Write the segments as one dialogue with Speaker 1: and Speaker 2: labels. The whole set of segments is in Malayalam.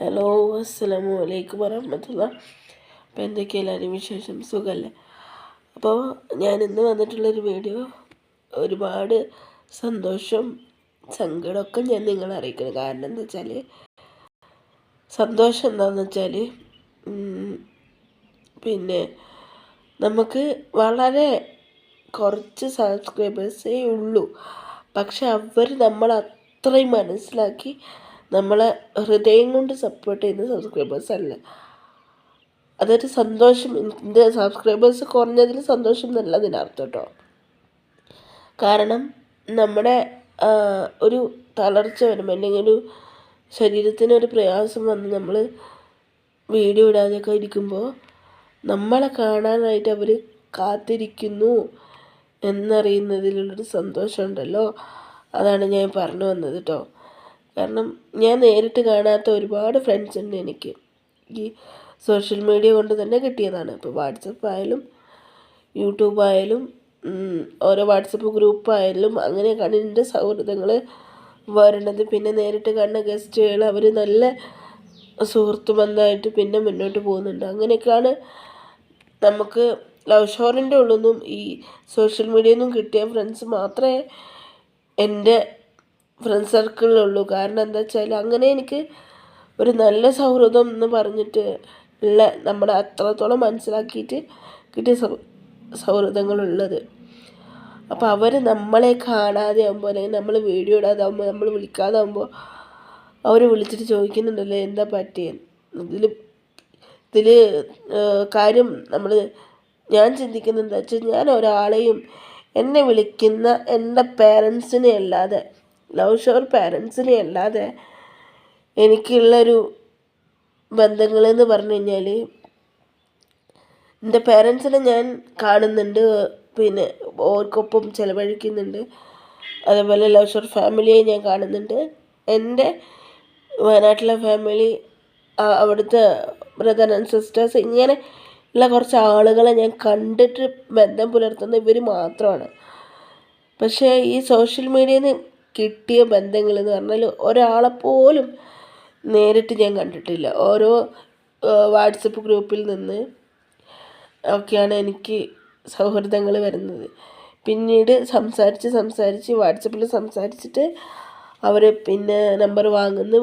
Speaker 1: ഹലോ അസ്സലാമു അലൈക്കും വറഹമത്തുള്ള. അപ്പോൾ എന്തൊക്കെയെല്ലാവരും വിശേഷം? സുഖമല്ലേ അപ്പോൾ ഞാൻ ഇന്ന് വന്നിട്ടുള്ളൊരു വീഡിയോ ഒരുപാട് സന്തോഷം സങ്കടമൊക്കെ ഞാൻ നിങ്ങളെ അറിയിക്കണം കാരണം എന്താ വെച്ചാൽ സന്തോഷം എന്താണെന്ന് വെച്ചാൽ പിന്നെ നമുക്ക് വളരെ കുറച്ച് സബ്സ്ക്രൈബേഴ്സേ ഉള്ളൂ. പക്ഷെ അവർ നമ്മൾ അത്രയും മനസ്സിലാക്കി നമ്മളെ ഹൃദയം കൊണ്ട് സപ്പോർട്ട് ചെയ്യുന്ന സബ്സ്ക്രൈബേഴ്സ് അല്ല. അതൊരു സന്തോഷം. എന്റെ സബ്സ്ക്രൈബേഴ്സ് കുറഞ്ഞതിൽ സന്തോഷം എന്നല്ല അതിനർത്ഥം കേട്ടോ കാരണം നമ്മുടെ ഒരു തളർച്ച വരുമ്പോൾ അല്ലെങ്കിൽ ഒരു ശരീരത്തിന് ഒരു പ്രയാസം വന്ന് നമ്മൾ വീഡിയോ ഇടാതെയൊക്കെ ഇരിക്കുമ്പോൾ നമ്മളെ കാണാനായിട്ട് അവർ കാത്തിരിക്കുന്നു എന്നറിയുന്നതിലുള്ളൊരു സന്തോഷമുണ്ടല്ലോ. അതാണ് ഞാൻ പറഞ്ഞു വന്നത് കേട്ടോ കാരണം ഞാൻ നേരിട്ട് കാണാത്ത ഒരുപാട് ഫ്രണ്ട്സ് ഉണ്ട് എനിക്ക്. ഈ സോഷ്യൽ മീഡിയ കൊണ്ട് തന്നെ കിട്ടിയതാണ്. ഇപ്പോൾ വാട്സപ്പ് ആയാലും യൂട്യൂബ് ആയാലും ഓരോ വാട്സപ്പ് ഗ്രൂപ്പ് ആയാലും അങ്ങനെ കണ്ണിന്റെ സൗഹൃദങ്ങൾ വരണത് പിന്നെ നേരിട്ട് കണ്ട ഗസ്റ്റുകൾ അവർ നല്ല സുഹൃത്ത് ബന്ധമായിട്ട് പിന്നെ മുന്നോട്ട് പോകുന്നുണ്ട്. അങ്ങനെയൊക്കെയാണ് നമുക്ക് ലവ് ഷോറിന്റെ ഉള്ളൊന്നും ഈ സോഷ്യൽ മീഡിയയിൽ നിന്നും കിട്ടിയ ഫ്രണ്ട്സ് മാത്രമേ എന്റെ ഫ്രണ്ട് സർക്കിളിലുള്ളൂ കാരണം എന്താ വെച്ചാൽ അങ്ങനെ എനിക്ക് ഒരു നല്ല സൗഹൃദം എന്ന് പറഞ്ഞിട്ട് ഉള്ള നമ്മുടെ അത്രത്തോളം മനസ്സിലാക്കിയിട്ട് കിട്ടിയ സൗ സൗഹൃദങ്ങളുള്ളത്. അപ്പോൾ അവർ നമ്മളെ കാണാതെ ആകുമ്പോൾ അല്ലെങ്കിൽ നമ്മൾ വീഡിയോ ഇടാതാകുമ്പോൾ നമ്മൾ വിളിക്കാതെ ആകുമ്പോൾ അവർ വിളിച്ചിട്ട് ചോദിക്കുന്നുണ്ടല്ലോ എന്താ പറ്റിയത് ഇതിൽ ഇതിൽ കാര്യം നമ്മൾ ഞാൻ ചിന്തിക്കുന്നത് എന്താ വെച്ചാൽ ഞാൻ ഒരാളെയും എന്നെ വിളിക്കുന്ന എന്റെ പേരൻസിനെ അല്ലാതെ ലവ് ഷോർ പാരൻസിനെ അല്ലാതെ എനിക്കുള്ളൊരു ബന്ധങ്ങളെന്ന് പറഞ്ഞു കഴിഞ്ഞാൽ എന്റെ പേരൻസിനെ ഞാൻ കാണുന്നുണ്ട്. പിന്നെ ഓർക്കൊപ്പം ചിലവഴിക്കുന്നുണ്ട്. അതേപോലെ ലവ് ഷോർ ഫാമിലിയെ ഞാൻ കാണുന്നുണ്ട്. എന്റെ വയനാട്ടിലെ ഫാമിലി അവിടുത്തെ ബ്രദർ ആൻഡ് സിസ്റ്റേഴ്സ് ഇങ്ങനെ ഉള്ള കുറച്ച് ആളുകളെ ഞാൻ കണ്ടിട്ട് ബന്ധം പുലർത്തുന്ന ഇവർ മാത്രമാണ്. പക്ഷേ ഈ സോഷ്യൽ മീഡിയയിൽ നിന്ന് കിട്ടിയ ബന്ധങ്ങൾ എന്ന് പറഞ്ഞാൽ ഒരാളെപ്പോലും നേരിട്ട് ഞാൻ കണ്ടിട്ടില്ല. ഓരോ വാട്സപ്പ് ഗ്രൂപ്പിൽ നിന്ന് ഒക്കെയാണ് എനിക്ക് സൗഹൃദങ്ങൾ വരുന്നത്. പിന്നീട് സംസാരിച്ച് സംസാരിച്ച് വാട്സപ്പിൽ സംസാരിച്ചിട്ട് അവർ പിന്നെ നമ്പർ വാങ്ങുന്നു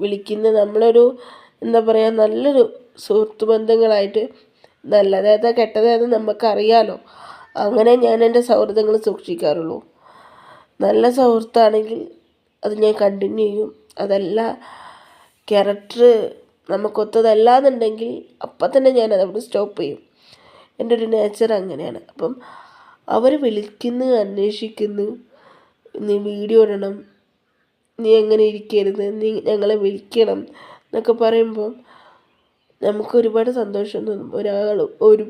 Speaker 1: വിളിക്കുന്ന. നമ്മളൊരു എന്താ പറയുക നല്ലൊരു സുഹൃത്ത് ബന്ധങ്ങളായിട്ട് നല്ലതേതാ കെട്ടതേതാ നമുക്കറിയാലോ. അങ്ങനെ ഞാൻ എന്റെ സൗഹൃദങ്ങൾ സൂക്ഷിക്കാറുള്ളൂ. നല്ല സുഹൃത്താണെങ്കിൽ അത് ഞാൻ കണ്ടിന്യൂ ചെയ്യും. അതല്ല ക്യാരക്ടർ നമുക്കൊത്തതല്ല എന്നുണ്ടെങ്കിൽ അപ്പം തന്നെ ഞാൻ അതവിടെ സ്റ്റോപ്പ് ചെയ്യും. എന്റെ ഒരു നേച്ചർ അങ്ങനെയാണ്. അപ്പം അവർ വിളിക്കുന്നു അന്വേഷിക്കുന്നു. നീ വീഡിയോ ഇടണം. നീ എങ്ങനെ ഇരിക്കരുത്? നീ ഞങ്ങളെ വിളിക്കണം എന്നൊക്കെ പറയുമ്പോൾ നമുക്ക് ഒരുപാട് സന്തോഷം തോന്നും. ഒരാൾ ഒരു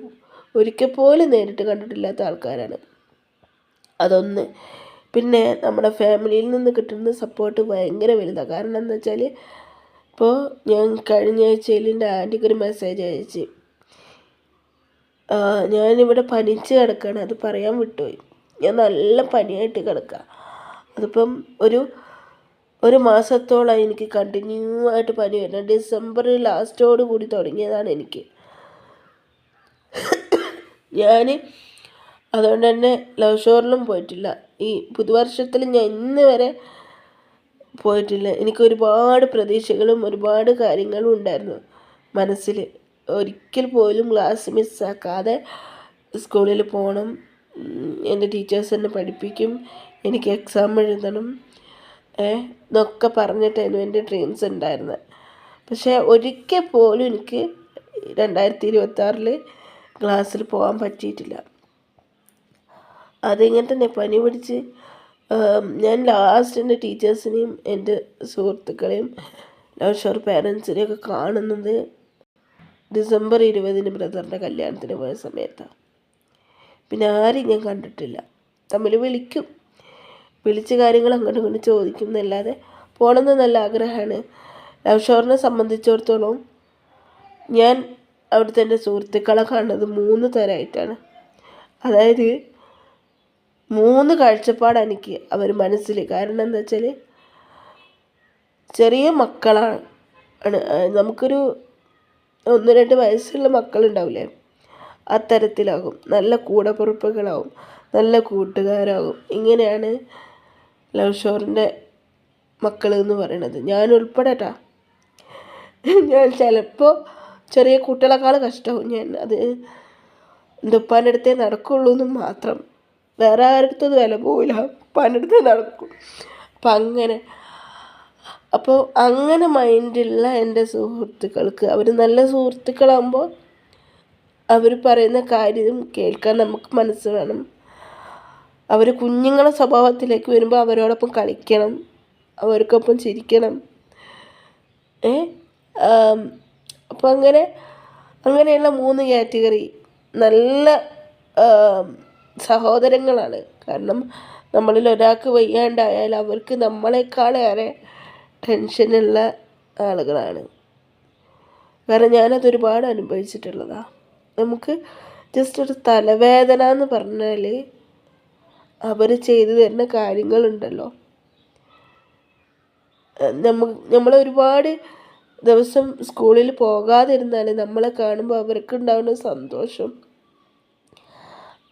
Speaker 1: ഒരിക്കൽ പോലും നേരിട്ട് കണ്ടിട്ടില്ലാത്ത ആൾക്കാരാണ്. അതൊന്ന് പിന്നെ നമ്മുടെ ഫാമിലിയിൽ നിന്ന് കിട്ടുന്ന സപ്പോർട്ട് ഭയങ്കര വലുതാണ് കാരണം എന്താ വെച്ചാൽ ഇപ്പോൾ ഞാൻ കഴിഞ്ഞ ആഴ്ചയിൽ എന്റെ ആന്റിക്ക് ഒരു മെസ്സേജ് അയച്ച്. ഞാനിവിടെ പനിച്ച് കിടക്കുകയാണ് അത് പറയാൻ വിട്ടുപോയി. ഞാൻ നല്ല പനിയായിട്ട് കിടക്കുക അതിപ്പം ഒരു ഒരു മാസത്തോളം എനിക്ക് കണ്ടിന്യൂ ആയിട്ട് പനി വരുന്നത്. ഡിസംബർ ലാസ്റ്റോട് കൂടി തുടങ്ങിയതാണ് എനിക്ക്. ഞാൻ അതുകൊണ്ട് തന്നെ ലവ് ഷോറിലും പോയിട്ടില്ല. ഈ പുതുവർഷത്തിൽ ഞാൻ ഇന്ന് വരെ പോയിട്ടില്ല. എനിക്ക് ഒരുപാട് പ്രതീക്ഷകളും ഒരുപാട് കാര്യങ്ങളും ഉണ്ടായിരുന്നു മനസ്സിൽ. ഒരിക്കൽ പോലും ക്ലാസ് മിസ്സാക്കാതെ സ്കൂളിൽ പോകണം എന്റെ ടീച്ചേഴ്സ് എന്നെ പഠിപ്പിക്കും. എനിക്ക് എക്സാം എഴുതണം. എന്നൊക്കെ പറഞ്ഞിട്ടായിരുന്നു എന്റെ ഡ്രീംസ് ഉണ്ടായിരുന്നത്. പക്ഷേ ഒരിക്കൽ പോലും എനിക്ക് രണ്ടായിരത്തി ഇരുപത്തി ആറിൽ ക്ലാസ്സിൽ പോകാൻ പറ്റിയിട്ടില്ല. അതിങ്ങനെ തന്നെ പനി പിടിച്ച് ഞാൻ ലാസ്റ്റ് എന്റെ ടീച്ചേഴ്സിനെയും എന്റെ സുഹൃത്തുക്കളെയും ഷോർ പേരൻസിനെയും ഒക്കെ കാണുന്നത് ഡിസംബർ ഇരുപതിന് ബ്രദറിന്റെ കല്യാണത്തിന് പോയ സമയത്താണ് പിന്നെ ആരെയും ഞാൻ കണ്ടിട്ടില്ല. തമ്മിൽ വിളിക്കും. വിളിച്ച കാര്യങ്ങൾ അങ്ങോട്ടും ഇങ്ങോട്ടും ചോദിക്കും എന്നല്ലാതെ പോകണമെന്ന് നല്ല ആഗ്രഹമാണ്. ലവ് സംബന്ധിച്ചിടത്തോളം ഞാൻ അവിടുത്തെ എന്റെ സുഹൃത്തുക്കളെ കാണുന്നത് മൂന്ന് തരമായിട്ടാണ് അതായത് മൂന്ന് കാഴ്ചപ്പാടാണ് എനിക്ക് അവർ മനസ്സിൽ കാരണം എന്താ വെച്ചാൽ ചെറിയ മക്കളാണ്. ആണ് നമുക്കൊരു ഒന്ന് രണ്ട് വയസ്സുള്ള മക്കളുണ്ടാവില്ലേ അത്തരത്തിലാകും. നല്ല കൂടപ്പുറപ്പുകളാവും. നല്ല കൂട്ടുകാരാകും. ഇങ്ങനെയാണ് ലവ് ഷോറിന്റെ മക്കൾ എന്ന് പറയണത്. ഞാൻ ഉൾപ്പെടെട്ടാ. ഞാൻ ചിലപ്പോൾ ചെറിയ കുട്ടികളെക്കാൾ കഷ്ടമാവും. ഞാൻ അത് എന്റെ ഉപ്പാന്റെ അടുത്തേ നടക്കുള്ളൂ എന്ന് മാത്രം. വേറെ ആരുടെ വില പോവില്ല. പണിടുത്ത് നടക്കും. അപ്പം അങ്ങനെ. അപ്പോൾ അങ്ങനെ മൈൻഡുള്ള എന്റെ സുഹൃത്തുക്കൾക്ക് അവർ നല്ല സുഹൃത്തുക്കളാകുമ്പോൾ അവർ പറയുന്ന കാര്യം കേൾക്കാൻ നമുക്ക് മനസ്സ് വേണം. അവർ കുഞ്ഞുങ്ങളെ സ്വഭാവത്തിലേക്ക് വരുമ്പോൾ അവരോടൊപ്പം കളിക്കണം. അവർക്കൊപ്പം ചിരിക്കണം. ഏ? അപ്പോൾ അങ്ങനെ അങ്ങനെയുള്ള മൂന്ന് കാറ്റഗറി. നല്ല സഹോദരങ്ങളാണ്. കാരണം നമ്മളിൽ ഒരാൾക്ക് വയ്യാണ്ടായാൽ അവർക്ക് നമ്മളെക്കാളേറെ ടെൻഷനുള്ള ആളുകളാണ്. കാരണം ഞാനത് ഒരുപാട് അനുഭവിച്ചിട്ടുള്ളതാണ് നമുക്ക് ജസ്റ്റ് ഒരു തലവേദന എന്ന് പറഞ്ഞാൽ അവർ ചെയ്തു തരുന്ന കാര്യങ്ങളുണ്ടല്ലോ. നമ്മൾ നമ്മൾ ഒരുപാട് ദിവസം സ്കൂളിൽ പോകാതിരുന്നാൽ നമ്മളെ കാണുമ്പോൾ അവർക്ക് ഉണ്ടാവുന്ന സന്തോഷം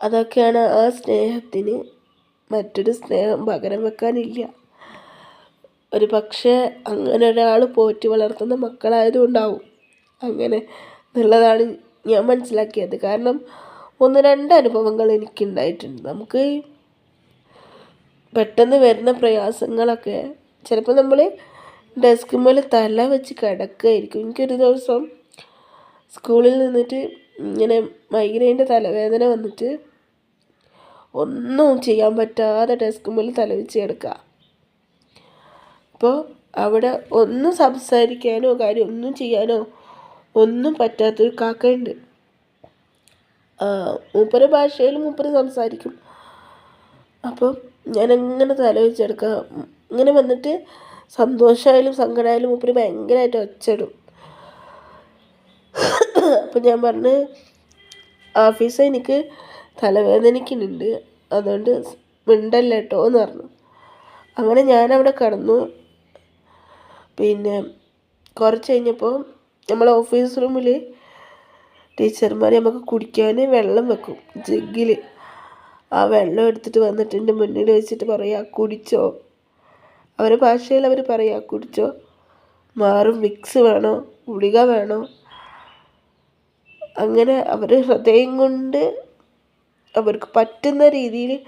Speaker 1: അതൊക്കെയാണ് ആ സ്നേഹത്തിന് മറ്റൊരു സ്നേഹം പകരം വെക്കാനില്ല. ഒരു പക്ഷേ അങ്ങനെ ഒരാൾ പോറ്റി വളർത്തുന്ന മക്കളായതുകൊണ്ടാവും അങ്ങനെ എന്നുള്ളതാണ് ഞാൻ മനസ്സിലാക്കിയത്. കാരണം ഒന്ന് രണ്ട് അനുഭവങ്ങൾ എനിക്കുണ്ടായിട്ടുണ്ട്. നമുക്ക് പെട്ടെന്ന് വരുന്ന പ്രയാസങ്ങളൊക്കെ ചിലപ്പോൾ നമ്മൾ ഡെസ്ക് മേൽ തല വെച്ച് കിടക്കുകയായിരിക്കും എനിക്കൊരു ദിവസം സ്കൂളിൽ നിന്നിട്ട് ഇങ്ങനെ മൈഗ്രൈന്റെ തലവേദന വന്നിട്ട് ഒന്നും ചെയ്യാൻ പറ്റാതെ ഡെസ്ക് മുന്നിൽ തലവെച്ച് കിടക്കുക. അപ്പോൾ അവിടെ ഒന്നും സംസാരിക്കാനോ കാര്യം ഒന്നും ചെയ്യാനോ ഒന്നും പറ്റാത്തൊരു കാക്കയുണ്ട്. മൂപ്പര ഭാഷയിൽ മൂപ്പര് സംസാരിക്കും. അപ്പം ഞാൻ എങ്ങനെ തല വെച്ചെടുക്കാം ഇങ്ങനെ വന്നിട്ട് സന്തോഷമായാലും സങ്കടമായാലും മൂപ്പര് ഭയങ്കരമായിട്ട് ഒച്ചയിടും. അപ്പം ഞാൻ പറഞ്ഞ് ആഫീസ് എനിക്ക് തലവേദനിക്കുന്നുണ്ട്. അതുകൊണ്ട് മിണ്ടല്ല കേട്ടോ എന്ന് പറഞ്ഞു. അങ്ങനെ ഞാനവിടെ കിടന്നു. പിന്നെ കുറച്ച് കഴിഞ്ഞപ്പോൾ നമ്മളെ ഓഫീസ് റൂമിൽ ടീച്ചർമാർ നമുക്ക് കുടിക്കാൻ വെള്ളം വെക്കും. ജഗ്ഗിൽ ആ വെള്ളം എടുത്തിട്ട് വന്നിട്ട് എന്റെ മുന്നിൽ വെച്ചിട്ട് പറയാ കുടിച്ചോ? അവരെ ഭാഷയിൽ അവർ പറയാ കുടിച്ചോ? മാറും മിക്സ് വേണോ ഗുളിക വേണോ? അങ്ങനെ അവർ ഹൃദയം കൊണ്ട് അവർക്ക് പറ്റുന്ന രീതിയിൽ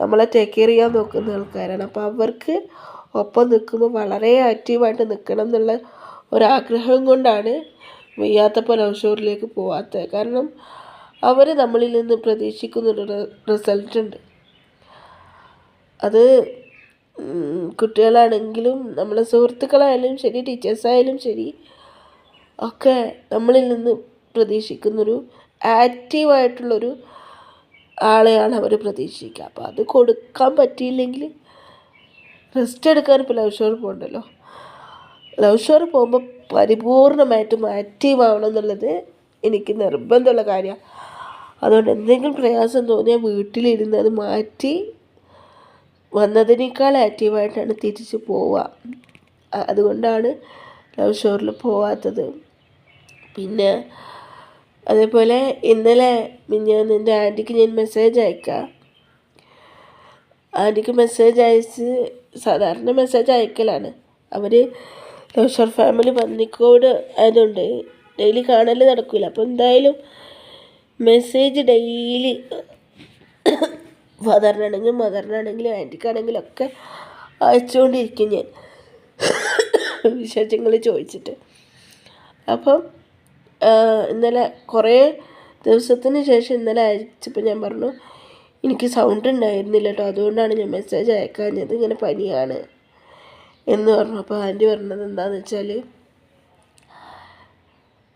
Speaker 1: നമ്മളെ ടേക്ക് കെയർ ചെയ്യാൻ നോക്കുന്ന ആൾക്കാരാണ്. അപ്പോൾ അവർക്ക് ഒപ്പം നിൽക്കുമ്പോൾ വളരെ ആക്റ്റീവായിട്ട് നിൽക്കണം എന്നുള്ള ഒരാഗ്രഹം കൊണ്ടാണ് വയ്യാത്ത ലവ് ഷോറിലേക്ക് പോവാത്തത്. കാരണം അവർ നമ്മളിൽ നിന്ന് പ്രതീക്ഷിക്കുന്നൊരു റിസൾട്ട് ഉണ്ട്. അത് കുട്ടികളാണെങ്കിലും നമ്മളെ സുഹൃത്തുക്കളായാലും ശരി ടീച്ചേഴ്സായാലും ശരി ഒക്കെ നമ്മളിൽ നിന്ന് പ്രതീക്ഷിക്കുന്നൊരു ആക്റ്റീവായിട്ടുള്ളൊരു ആളെയാണ് അവർ പ്രതീക്ഷിക്കുക. അപ്പോൾ അത് കൊടുക്കാൻ പറ്റിയില്ലെങ്കിൽ റെസ്റ്റ് എടുക്കാൻ ഇപ്പോൾ ലവ് ഷോർ പോകണ്ടല്ലോ ലവ് ഷോർ പോകുമ്പോൾ പരിപൂർണമായിട്ടും ആക്റ്റീവ് ആവണം എന്നുള്ളത് എനിക്ക് നിർബന്ധമുള്ള കാര്യമാണ്. അതുകൊണ്ട് എന്തെങ്കിലും പ്രയാസം തോന്നിയാൽ വീട്ടിലിരുന്നത് മാറ്റി വന്നതിനേക്കാൾ ആക്റ്റീവായിട്ടാണ് തിരിച്ച് പോവുക. അതുകൊണ്ടാണ് ലവ് ഷോറിൽ പോവാത്തത്. പിന്നെ അതേപോലെ ഇന്നലെ ഞാൻ എന്റെ ആന്റിക്ക് ഞാൻ മെസ്സേജ് അയക്കാം. ആന്റിക്ക് മെസ്സേജ് അയച്ച് സാധാരണ മെസ്സേജ് അയക്കലാണ്. അവർ ലോഷർ ഫാമിലി പന്നിക്കോട് ആയതുകൊണ്ട് ഡെയിലി കാണൽ നടക്കില്ല അപ്പോൾ എന്തായാലും മെസ്സേജ് ഡെയിലി ഫാദറിനാണെങ്കിലും മദറിനാണെങ്കിലും ആന്റിക്കാണെങ്കിലും ഒക്കെ അയച്ചുകൊണ്ടിരിക്കും ഞാൻ. വിശേഷങ്ങൾ ചോദിച്ചിട്ട്. അപ്പം ഇന്നലെ കുറേ ദിവസത്തിന് ശേഷം ഇന്നലെ അയച്ചപ്പോൾ ഞാൻ പറഞ്ഞു എനിക്ക് സൗണ്ട് ഉണ്ടായിരുന്നില്ല കേട്ടോ അതുകൊണ്ടാണ് ഞാൻ മെസ്സേജ് അയക്കാഞ്ഞത് ഇങ്ങനെ പനിയാണ്. എന്ന് പറഞ്ഞു. അപ്പോൾ ആന്റി പറഞ്ഞത് എന്താണെന്ന് വെച്ചാൽ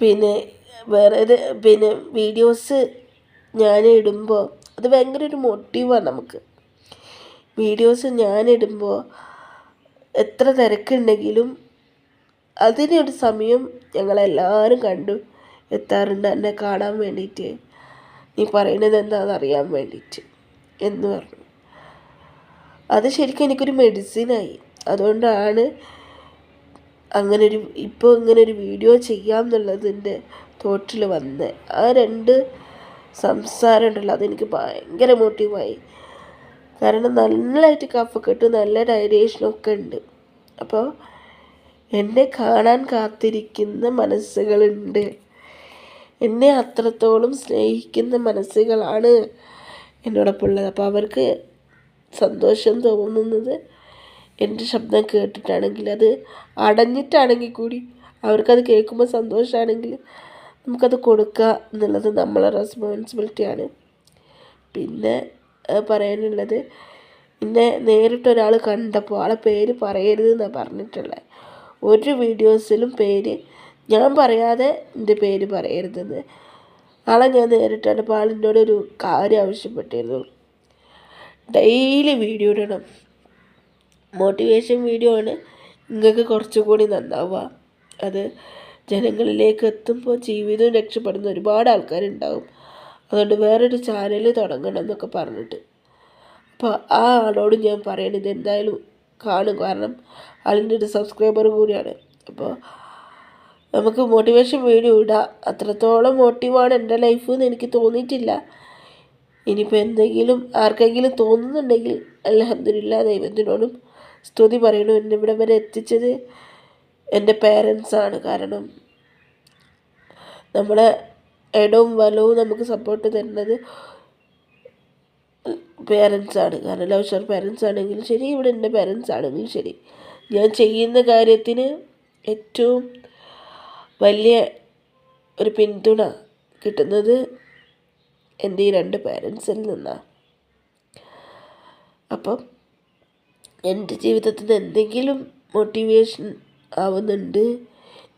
Speaker 1: പിന്നെ വേറെ പിന്നെ വീഡിയോസ് ഞാൻ ഇടുമ്പോൾ അത് ഭയങ്കര ഒരു മോട്ടീവാണ് നമുക്ക്. വീഡിയോസ് ഞാൻ ഇടുമ്പോൾ എത്ര തിരക്കുണ്ടെങ്കിലും അതിനൊരു സമയം ഞങ്ങളെല്ലാവരും കണ്ടു. എത്താറുണ്ട് എന്നെ കാണാൻ വേണ്ടിയിട്ട്. നീ പറയുന്നത് എന്താണെന്ന് അറിയാൻ വേണ്ടിയിട്ട് എന്ന് പറഞ്ഞു. അത് ശരിക്കും എനിക്കൊരു മെഡിസിനായി അതുകൊണ്ടാണ് അങ്ങനെ ഒരു ഇപ്പോൾ ഇങ്ങനെ ഒരു വീഡിയോ ചെയ്യാം എന്നുള്ളതിന്റെ തോട്ടിൽ വന്ന്. ആ രണ്ട് സംസാരം ഉണ്ടല്ലോ അതെനിക്ക് ഭയങ്കര മോട്ടീവായി കാരണം നല്ലതായിട്ട് കഫക്കെട്ട് നല്ല ഡയറേഷനൊക്കെ ഉണ്ട്. അപ്പോൾ എന്നെ കാണാൻ കാത്തിരിക്കുന്ന മനസ്സുകളുണ്ട്. എന്നെ അത്രത്തോളം സ്നേഹിക്കുന്ന മനസ്സുകളാണ് എന്നോടൊപ്പം ഉള്ളത്. അപ്പോൾ അവർക്ക് സന്തോഷം തോന്നുന്നത് എന്റെ ശബ്ദം കേട്ടിട്ടാണെങ്കിൽ അത് അടഞ്ഞിട്ടാണെങ്കിൽ കൂടി അവർക്കത് കേൾക്കുമ്പോൾ സന്തോഷമാണെങ്കിൽ നമുക്കത് കൊടുക്കുക എന്നുള്ളത് നമ്മളെ റെസ്പോൺസിബിലിറ്റിയാണ് പിന്നെ പറയാനുള്ളത് എന്നെ നേരിട്ടൊരാൾ കണ്ടപ്പോൾ ആളെ പേര് പറയരുത് എന്നാണ് പറഞ്ഞിട്ടുള്ളത്. ഒരു വീഡിയോസിലും പേര് ഞാൻ പറയാതെ എന്റെ പേര് പറയരുതെന്ന്. ആളെ ഞാൻ നേരിട്ടാണ് അപ്പോൾ ഒരു കാര്യം ആവശ്യപ്പെട്ടിരുന്നു. ഡെയിലി വീഡിയോ ഇടണം. മോട്ടിവേഷൻ വീഡിയോ ആണ്. നിങ്ങൾക്ക് കുറച്ചുകൂടി നന്നാവുക. അത് ജനങ്ങളിലേക്ക് എത്തുമ്പോൾ ജീവിതം രക്ഷപ്പെടുന്ന ഒരുപാട് ആൾക്കാരുണ്ടാവും. അതുകൊണ്ട് വേറൊരു ചാനൽ തുടങ്ങണം എന്നൊക്കെ പറഞ്ഞിട്ട്. അപ്പോൾ ആ ആളോട് ഞാൻ പറയണത് എന്തായാലും കാണും. കാരണം ആളിന്റെ ഒരു സബ്സ്ക്രൈബർ കൂടിയാണ്. അപ്പോൾ നമുക്ക് മോട്ടിവേഷൻ വീഡിയോ ഇടാം. അത്രത്തോളം മോട്ടീവാണ് എന്റെ ലൈഫ് എന്ന് എനിക്ക് തോന്നിയിട്ടില്ല. ഇനിയിപ്പോൾ എന്തെങ്കിലും ആർക്കെങ്കിലും തോന്നുന്നുണ്ടെങ്കിൽ അലഹമില്ല ദൈവത്തിനോടും സ്തുതി പറയണു. എന്നെ ഇവിടെ വരെ എത്തിച്ചത് എന്റെ പേരൻസാണ് കാരണം നമ്മളെ ഇടവും വലവും നമുക്ക് സപ്പോർട്ട് തരുന്നത് പേരൻസാണ് കാരണം ലവ് ഷർ പേരൻസ് ആണെങ്കിലും ശരി ഇവിടെ എന്റെ പേരൻസ് ആണെങ്കിലും ശരി. ഞാൻ ചെയ്യുന്ന കാര്യത്തിന് ഏറ്റവും വലിയ ഒരു പിന്തുണ കിട്ടുന്നത് എന്റെ ഈ രണ്ട് പേരൻസിൽ നിന്നാണ് അപ്പം എന്റെ ജീവിതത്തിൽ എന്തെങ്കിലും മോട്ടിവേഷൻ ആവുന്നുണ്ട്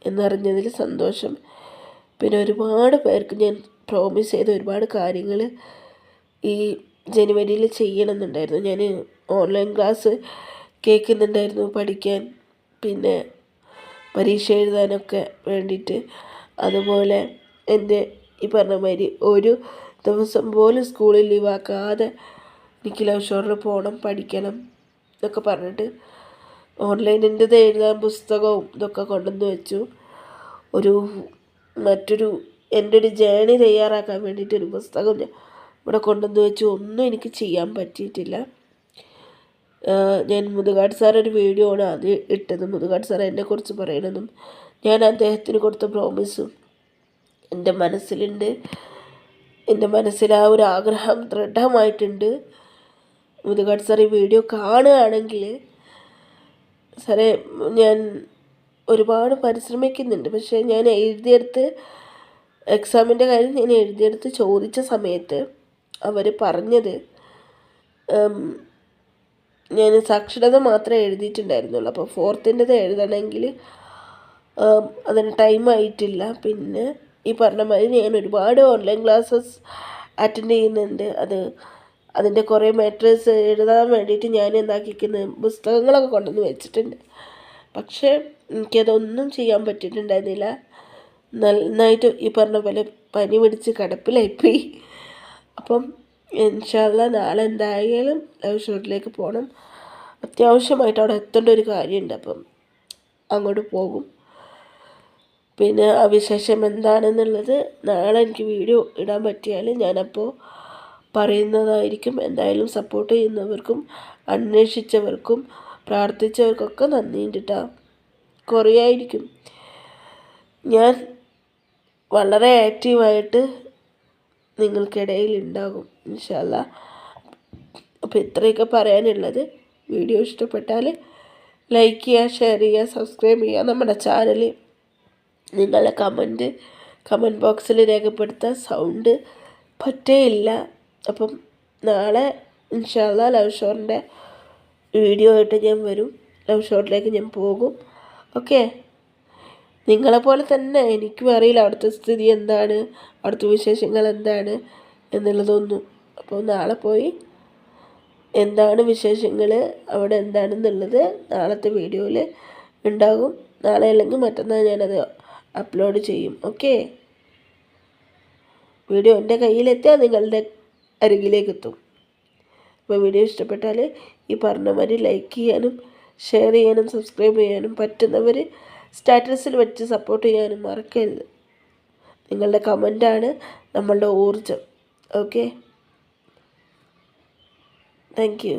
Speaker 1: എന്നറിഞ്ഞതിൽ സന്തോഷം. പിന്നെ ഒരുപാട് പേർക്ക് ഞാൻ പ്രോമിസ് ചെയ്ത ഒരുപാട് കാര്യങ്ങൾ ഈ ജനുവരിയിൽ ചെയ്യണമെന്നുണ്ടായിരുന്നു. ഞാൻ ഓൺലൈൻ ക്ലാസ് കേൾക്കുന്നുണ്ടായിരുന്നു പഠിക്കാൻ. പിന്നെ പരീക്ഷ എഴുതാനൊക്കെ വേണ്ടിയിട്ട്. അതുപോലെ എന്റെ ഈ പറഞ്ഞ മാതിരി ഒരു ദിവസം പോലും സ്കൂളിൽ ലീവാക്കാതെ എനിക്ക് ലവ് ഷോറിന് പോകണം പഠിക്കണം എന്നൊക്കെ പറഞ്ഞിട്ട് ഓൺലൈനിന്റെത് എഴുതാൻ പുസ്തകവും ഇതൊക്കെ കൊണ്ടുവന്ന് വെച്ചു. ഒരു മറ്റൊരു എന്റെ ഒരു ജേണി തയ്യാറാക്കാൻ വേണ്ടിയിട്ടൊരു പുസ്തകം ഇവിടെ കൊണ്ടുവന്ന് വെച്ചു. ഒന്നും എനിക്ക് ചെയ്യാൻ പറ്റിയിട്ടില്ല. ഞാൻ മുതുകാട് സാർ ഒരു വീഡിയോ ആണ് ആദ്യം ഇട്ടത്. മുതുകാട് സാർ എന്നെക്കുറിച്ച് പറയണതും ഞാൻ അദ്ദേഹത്തിന് കൊടുത്ത പ്രോമിസും എന്റെ മനസ്സിലുണ്ട്. എന്റെ മനസ്സിൽ ആ ഒരു ആഗ്രഹം ദൃഢമായിട്ടുണ്ട്. മുതുകാട് സാർ ഈ വീഡിയോ കാണുകയാണെങ്കിൽ സാറേ ഞാൻ ഒരുപാട് പരിശ്രമിക്കുന്നുണ്ട്. പക്ഷേ ഞാൻ എഴുതിയെടുത്ത് എക്സാമിന്റെ കാര്യം ഞാൻ എഴുതിയെടുത്ത് ചോദിച്ച സമയത്ത് അവർ പറഞ്ഞത് ഞാൻ സാക്ഷരത മാത്രമേ എഴുതിയിട്ടുണ്ടായിരുന്നുള്ളൂ. അപ്പോൾ ഫോർത്തിന്റെത് എഴുതണമെങ്കിൽ അതിന് ടൈം ആയിട്ടില്ല. പിന്നെ ഈ പറഞ്ഞ മാതിരി ഞാൻ ഒരുപാട് ഓൺലൈൻ ക്ലാസ്സസ് അറ്റൻഡ് ചെയ്യുന്നുണ്ട്. അത് അതിന്റെ കുറേ മാറ്റേഴ്സ് എഴുതാൻ വേണ്ടിയിട്ട് ഞാൻ എന്താക്കിക്കുന്നത് പുസ്തകങ്ങളൊക്കെ കൊണ്ടുവന്ന് വെച്ചിട്ടുണ്ട്. പക്ഷേ എനിക്കതൊന്നും ചെയ്യാൻ പറ്റിയിട്ടുണ്ടായിരുന്നില്ല. നന്നായിട്ട് ഈ പറഞ്ഞ പോലെ പനി പിടിച്ച് കിടപ്പിലായിപ്പോയി. അപ്പം ഇൻഷാല്ല നാളെ എന്തായാലും ലവ് ഷോട്ടിലേക്ക് പോകണം അത്യാവശ്യമായിട്ട് അവിടെ എത്തേണ്ട ഒരു കാര്യമുണ്ട് അപ്പം അങ്ങോട്ട് പോകും. പിന്നെ ആ വിശേഷം എന്താണെന്നുള്ളത് നാളെ എനിക്ക് വീഡിയോ ഇടാൻ പറ്റിയാൽ ഞാനപ്പോൾ പറയുന്നതായിരിക്കും. എന്തായാലും സപ്പോർട്ട് ചെയ്യുന്നവർക്കും അന്വേഷിച്ചവർക്കും പ്രാർത്ഥിച്ചവർക്കൊക്കെ നന്ദിയുണ്ട് കേട്ടോ കുറേ ആയിരിക്കും ഞാൻ വളരെ ആക്റ്റീവായിട്ട് നിങ്ങൾക്കിടയിൽ ഉണ്ടാകും ഇൻഷല്ല അപ്പോൾ ഇത്രയൊക്കെ പറയാനുള്ളത്. വീഡിയോ ഇഷ്ടപ്പെട്ടാൽ ലൈക്ക് ചെയ്യുക ഷെയർ ചെയ്യുക സബ്സ്ക്രൈബ് ചെയ്യുക നമ്മുടെ ചാനൽ നിങ്ങളുടെ കമന്റ് കമന്റ് ബോക്സിൽ രേഖപ്പെടുത്താൻ സൗണ്ട് പറ്റേയില്ല. അപ്പം നാളെ ഇൻഷാല്ല ലവ് ഷോറിന്റെ വീഡിയോ ആയിട്ട് ഞാൻ വരും. ലവ് ഷോറിലേക്ക് ഞാൻ പോകും. ഓക്കെ നിങ്ങളെപ്പോലെ തന്നെ എനിക്കും അറിയില്ല അവിടുത്തെ സ്ഥിതി എന്താണ് അവിടുത്തെ വിശേഷങ്ങൾ എന്താണ് എന്നുള്ളതൊന്നും. അപ്പോൾ നാളെ പോയി എന്താണ് വിശേഷങ്ങൾ അവിടെ എന്താണെന്നുള്ളത് നാളത്തെ വീഡിയോയിൽ ഉണ്ടാകും. നാളെ അല്ലെങ്കിൽ മറ്റന്നാൾ ഞാനത് അപ്ലോഡ് ചെയ്യും. ഓക്കെ? വീഡിയോ എന്റെ കയ്യിലെത്തിയാൽ നിങ്ങളുടെ അരികിലേക്ക് എത്തും അപ്പോൾ വീഡിയോ ഇഷ്ടപ്പെട്ടാൽ ഈ പറഞ്ഞ മാതിരി ലൈക്ക് ചെയ്യാനും ഷെയർ ചെയ്യാനും സബ്സ്ക്രൈബ് ചെയ്യാനും പറ്റുന്നവർ സ്റ്റാറ്റസിൽ വെച്ച് സപ്പോർട്ട് ചെയ്യാനും മറക്കരുത്. നിങ്ങളുടെ കമന്റാണ് നമ്മളുടെ ഊർജം ഓക്കെ താങ്ക് യു